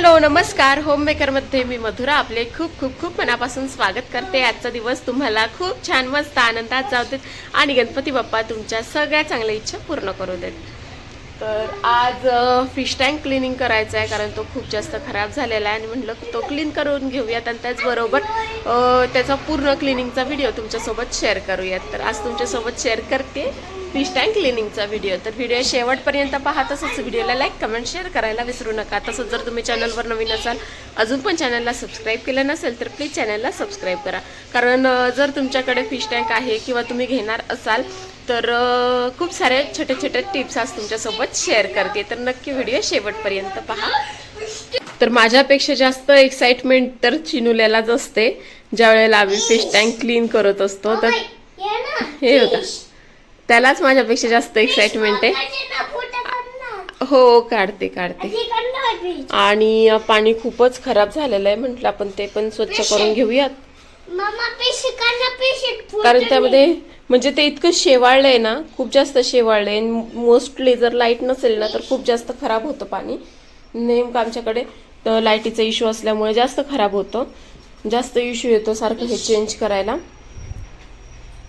Hello नमस्कार. Home मेकरमध्ये मी मधुरा. आपले खूप खूप खूप मनापासून स्वागत करते. आजचा दिवस तुम्हाला खूप छान मस्त आनंदात जाऊ देत. आणि गणपती बाप्पा तुमच्या सगळ्या चांगल्या इच्छा पूर्ण करू देत. तर आज फिश टँक क्लिनिंग करायचा आहे कारण तो खूप जास्त खराब झालेला आहे. आणि म्हटलं की तो क्लीन करून घेऊयात आणि त्याचबरोबर त्याचा पूर्ण क्लिनिंगचा व्हिडिओ तुमच्यासोबत शेअर करूयात. तर आज तुमच्यासोबत शेअर करते फिश टँक क्लिनिंगचा व्हिडिओ तर व्हिडिओ शेवटपर्यंत पहा तसंच व्हिडिओला लाईक कमेंट शेअर करायला विसरू नका. तसंच जर तुम्ही चॅनलवर नवीन असाल अजून पण चॅनलला सबस्क्राईब केलं नसेल तर प्लीज चॅनलला सबस्क्राईब करा. कारण जर तुमच्याकडे फिश टँक आहे किंवा तुम्ही घेणार असाल तर खूप सारे छोटे छोटे टिप्स आज तुमच्यासोबत शेअर करते. तर नक्की व्हिडिओ शेवटपर्यंत पहा. तर माझ्यापेक्षा जास्त एक्साइटमेंट तर चिनुल्यालाच असते. ज्या वेळेला आम्ही फिश टँक क्लीन करत असतो तर हे होता त्यालाच माझ्यापेक्षा जास्त एक्साइटमेंट आहे. हो काढते काढते. आणि पाणी खूपच खराब झालेलं आहे म्हटलं आपण ते पण स्वच्छ करून घेऊयात. कारण त्यामध्ये म्हणजे ते इतकं शेवाळलंय ना खूप जास्त शेवाळलंय. मोस्टली जर लाइट नसेल ना तर खूप जास्त खराब होतं पाणी. नेमकं आमच्याकडे तर लाईटीचा इश्यू असल्यामुळे जास्त खराब होतं. जास्त इश्यू येतो सारखं हे चेंज करायला.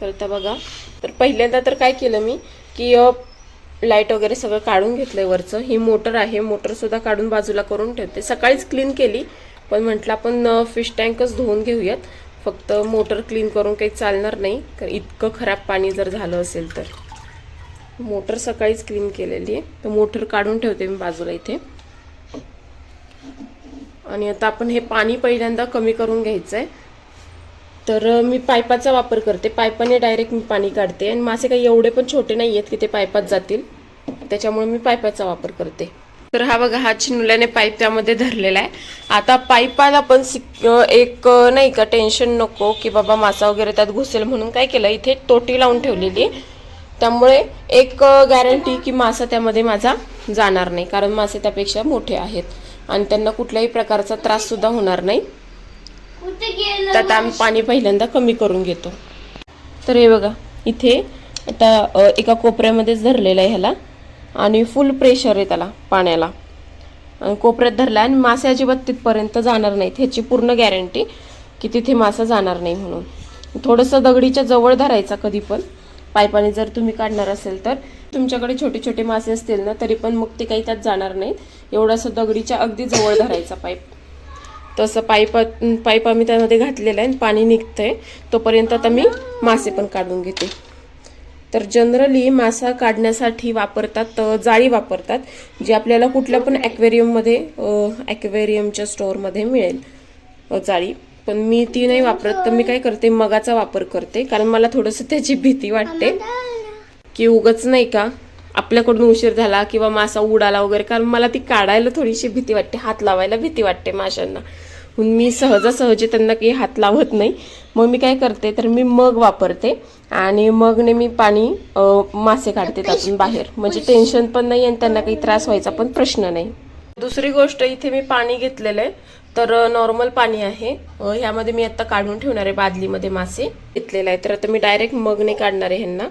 तर आता बघा. तर पहिल्यांदा तर काय केलं मी की लाइट वगैरे सगळं काढून घेतलंय वरचं. ही मोटर आहे मोटर सुद्धा काढून बाजूला करून ठेवते. सकाळीच क्लीन केली पण म्हटलं आपण फिश टँकच धुवून घेऊयात. फक्त मोटर क्लीन करून काही चालणार नाही कारण इतकं खराब पाणी जर झालं असेल तर. मोटर सकाळीच क्लीन केलेली आहे. तर मोटर काढून ठेवते मी बाजूला इथे. आणि आता आपण हे पाणी पहिल्यांदा कमी करून घ्यायचं आहे तर मी पायपाचा वापर करते. पायपाने डायरेक्ट मी पाणी काढते. आणि मासे काही एवढे पण छोटे नाही आहेत की ते पायपात जातील. त्याच्यामुळे मी पायपाचा वापर करते. तर हा बघा हा चिनुल्याने पाईप त्यामध्ये धरलेला आहे. आता पाईपाला पण एक नाही का टेन्शन नको की बाबा मासा वगैरे त्यात घुसेल म्हणून काय केलं इथे टोटी लावून ठेवलेली. त्यामुळे एक गॅरंटी की मासा त्यामध्ये माझा जाणार नाही कारण मासे त्यापेक्षा मोठे आहेत आणि त्यांना कुठल्याही प्रकारचा त्रास सुद्धा होणार नाही. त्यात आम्ही पाणी पहिल्यांदा कमी करून घेतो. तर हे बघा इथे आता एका कोपऱ्यामध्येच धरलेलं आहे ह्याला. आणि फुल प्रेशर आहे त्याला पाण्याला. आणि कोपऱ्यात धरला आणि मासे अजिबात तिथपर्यंत जाणार नाहीत. ह्याची पूर्ण गॅरंटी की तिथे मासा जाणार नाही म्हणून. थोडंसं दगडीच्या जवळ धरायचा कधी पण. पाईपाने जर तुम्ही काढणार असेल तर. तुमच्याकडे छोटे छोटे मासे असतील ना तरी पण मग ते काही त्यात जाणार नाहीत. एवढंसं दगडीच्या अगदी जवळ धरायचा पाईप. तसं पाईप पाईप आम्ही त्यामध्ये घातलेलं आहे आणि पाणी निघतंय. तोपर्यंत आता मी मासे पण काढून घेते. तर जनरली मासा काढण्यासाठी वापरतात जाळी वापरतात जी आपल्याला कुठल्या पण ॲक्वेरियममध्ये ॲक्वेरियमच्या स्टोअरमध्ये मिळेल जाळी. पण मी ती नाही वापरत तर मी काय करते मगाचा वापर करते कारण मला थोडंसं त्याची भीती वाटते. की उगच नाही का आपल्याकडून उशीर झाला किंवा मासा उडाला वगैरे कारण मला ती काढायला थोडीशी भीती वाटते हात लावायला भीती वाटते माशांना. मी सहजासहजी त्यांना काही हात लावत नाही. मग मी काय करते तर मी मग वापरते आणि मगने मी पाणी मासे काढते त्यातून बाहेर. म्हणजे टेन्शन पण नाही आणि त्यांना काही त्रास व्हायचा पण प्रश्न नाही. दुसरी गोष्ट इथे मी पाणी घेतलेलं आहे. तर नॉर्मल पाणी आहे. ह्यामध्ये मी आता काढून ठेवणार आहे बादलीमध्ये मासे. घेतलेलं आहे. तर आता मी डायरेक्ट मगने काढणार आहे ह्यांना.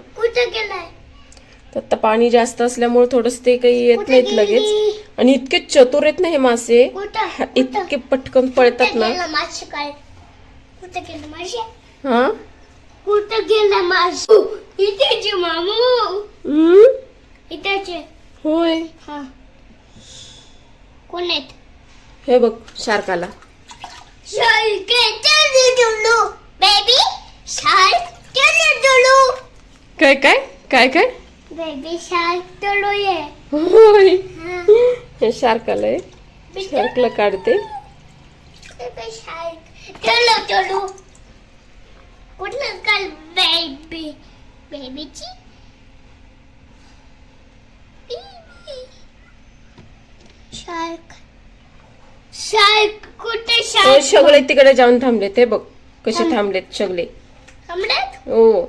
तर आता पाणी जास्त असल्यामुळे थोडस ते काही येत नाहीत लगेच. आणि इतके चतुर आहेत ना हे मासे. इतके पटकन पळतात ना. हा? कुठं गेला मासे? मामू? इथेचे होय. हा. कोण आहेत? हे बघ शार्काला. शार्क काय काय? काय काय? बेबी शार्क चलो ये. होय. हा. शार्काला आहे शार्कला काढते. बेबी शार्क चलो चलो कुठलं काल बेबी बेबीची शार्क शार्क कुठे शार्क सगळे तिकडे जाऊन थांबलेत. हे बघ कसे थांबलेत सगळे थांबल्यात हो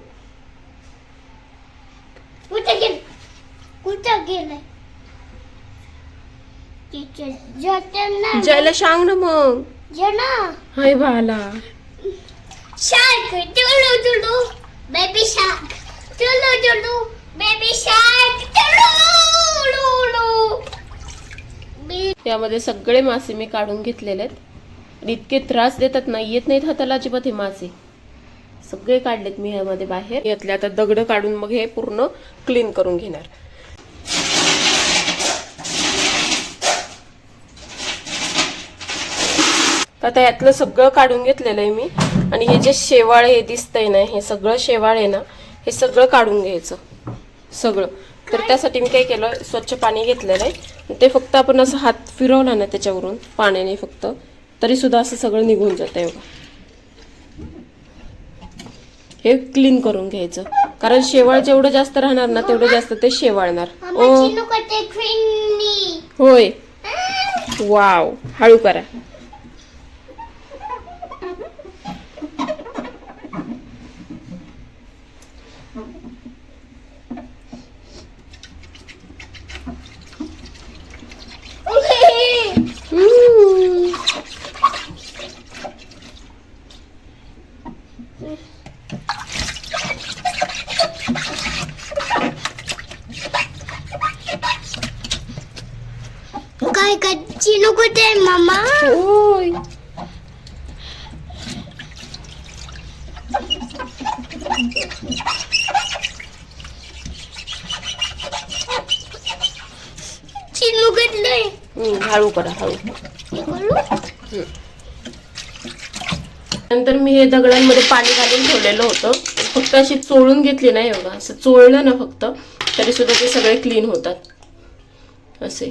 कुठे गेल कुठं गेलाय. जायला सांग ना मग. जना हाय भाला शार्क चलो चलो बेबी शार्क चलो चलो बेबी शार्क चलो लो लो बी यामध्ये सगळे मासे मी काढून घेतलेले आहेत. आणि इतके त्रास देतात ना येत नाहीत हाताला अजिबात हे मासे. सगळे काढलेत मी ह्यामध्ये बाहेर. यातले आता दगड काढून मग हे पूर्ण क्लीन करून घेणार. तर आता यातलं सगळं काढून घेतलेलं आहे मी. आणि हे जे शेवाळ हे दिसतंय ना हे सगळं शेवाळ आहे ना हे सगळं काढून घ्यायचं. सगळं. तर त्यासाठी मी काय केलं स्वच्छ पाणी घेतलेलं आहे. ते फक्त आपण असं हात फिरवला ना त्याच्यावरून पाण्याने फक्त तरी सुद्धा असं सगळं निघून जातं एवढं हे क्लीन करून घ्यायचं. कारण शेवाळ जेवढं जास्त राहणार ना तेवढं जास्त ते शेवाळणार. होय. वाव. हळू करा. काय कच्ची नको ते मामा होय चिनू घेतलंय हम्म, हळू करा हळू करू नंतर मी हे दगडांमध्ये पाणी घालून ठेवलेलं होतं. फक्त अशी चोळून घेतली नाही बघा असं चोळलं ना फक्त तरी सुद्धा ते सगळे क्लीन होतात. असे.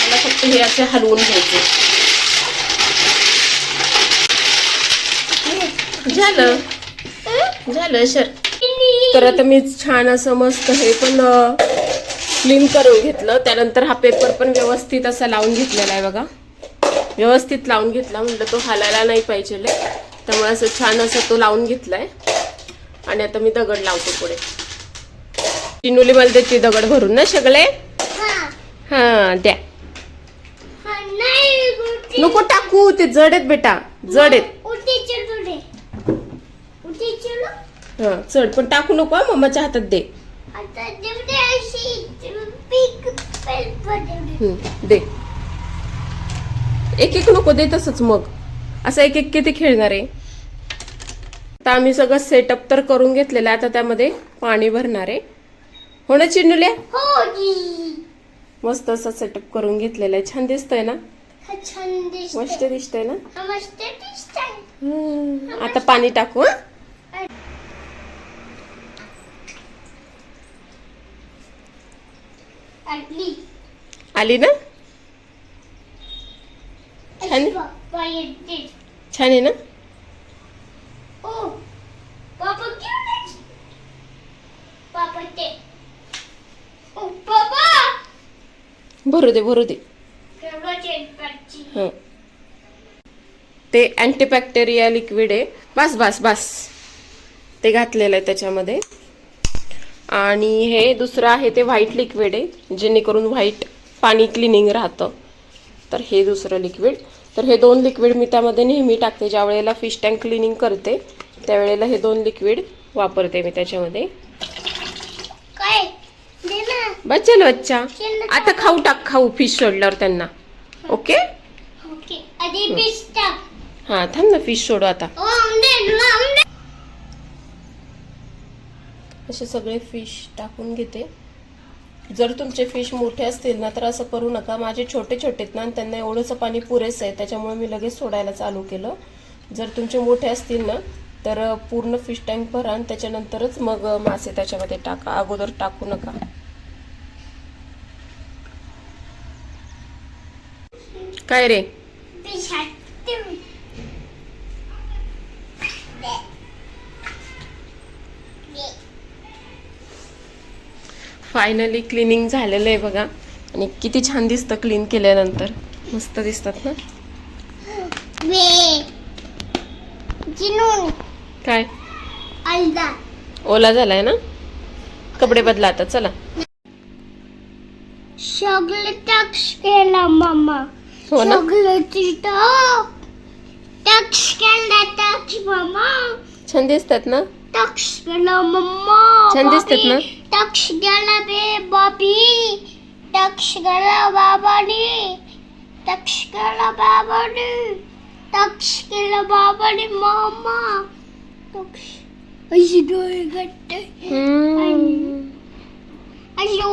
मला फक्त हे असे हलवून घ्यायचे. झालं. झालं सर तर आता मी छान असं मस्त हे पण क्लीन करून घेतलं. त्यानंतर हा पेपर पण व्यवस्थित असा लावून घेतलेला आहे बघा. व्यवस्थित लावून घेतला. म्हटलं तो हालायला नाही पाहिजे त्यामुळे असं छान असं तो लावून घेतलाय. आणि आता मी दगड लावते पुढे. चिनुली मला देते दगड भरून ना सगळे? हा. हा द्या. नको टाकू ते जड आहेत बेटा जड आहेत. हा चढ पण टाकू नको मम्माच्या हातात दे. दे. एक एक नको दे तसंच मग. असं एक एक किती खेळणार? आहे आता आम्ही सगळं सेटअप तर करून घेतलेलं आहे आता त्यामध्ये पाणी भरणार. आहे हो ना चिन्नुल्या हो मस्त असं सेटअप करून घेतलेलं आहे. छान दिसतंय ना? मस्त दिसतंय ना? मस्त दिसतंय. हम्म, आता पाणी टाकू आली ना? छान आहे? छान आहे ना? भरू दे भरू दे. ते अँटीबॅक्टेरिया लिक्विड आहे. बस बस बस. ते घातलेलं आहे त्याच्यामध्ये. आणि हे दुसरं आहे ते व्हाईट लिक्विड आहे जेणेकरून व्हाईट पाणी क्लिनिंग राहतं. तर हे दुसरं लिक्विड तर हे दोन लिक्विड मी त्यामध्ये नेहमी टाकते. ज्या वेळेला फिश टँक क्लिनिंग करते त्यावेळेला हे दोन लिक्विड वापरते मी त्याच्यामध्ये. बच्चल बच्चा. आता खाऊ टाक खाऊ फिश सोडल्यावर त्यांना. ओके? हां थांब ना फिश सोडू आता. असे सगळे फिश टाकून घेते. जर तुमचे फिश मोठे असतील ना तर असं करू नका. माझे छोटे छोटे आहेत ना आणि त्यांना एवढंसं पाणी पुरेसं आहे त्याच्यामुळे मी लगेच सोडायला चालू केलं. जर तुमचे मोठे असतील ना तर पूर्ण फिश टँक भरा आणि त्याच्यानंतरच मग मासे त्याच्यामध्ये टाका. अगोदर टाकू नका. काय रे? फायनली क्लिनिंग झालेलं आहे बघा. आणि किती छान दिसतं क्लीन केल्यानंतर. मस्त दिसतात ना? काय? ओला झालाय ना? कपडे बदला आता चला. सगळं टक्स केला मामा. हो ना? सगळं तिथं टक्स केला टक्स मामा. छान दिसतात ना? टक्स केला मम्मा छान दिसतात ना? ತಕ್ಷಗಳವೇ ಬಾಬಿ ತಕ್ಷಗಳ ಬಾಬಣಿ ತಕ್ಷಗಳ ಬಾಬಣಿ ತಕ್ಷಗಳ ಬಾಬಣಿ ಮಾಮ ತಕ್ಷ ಐದು ಗಂಟೆ ಅಯ್ಯೋ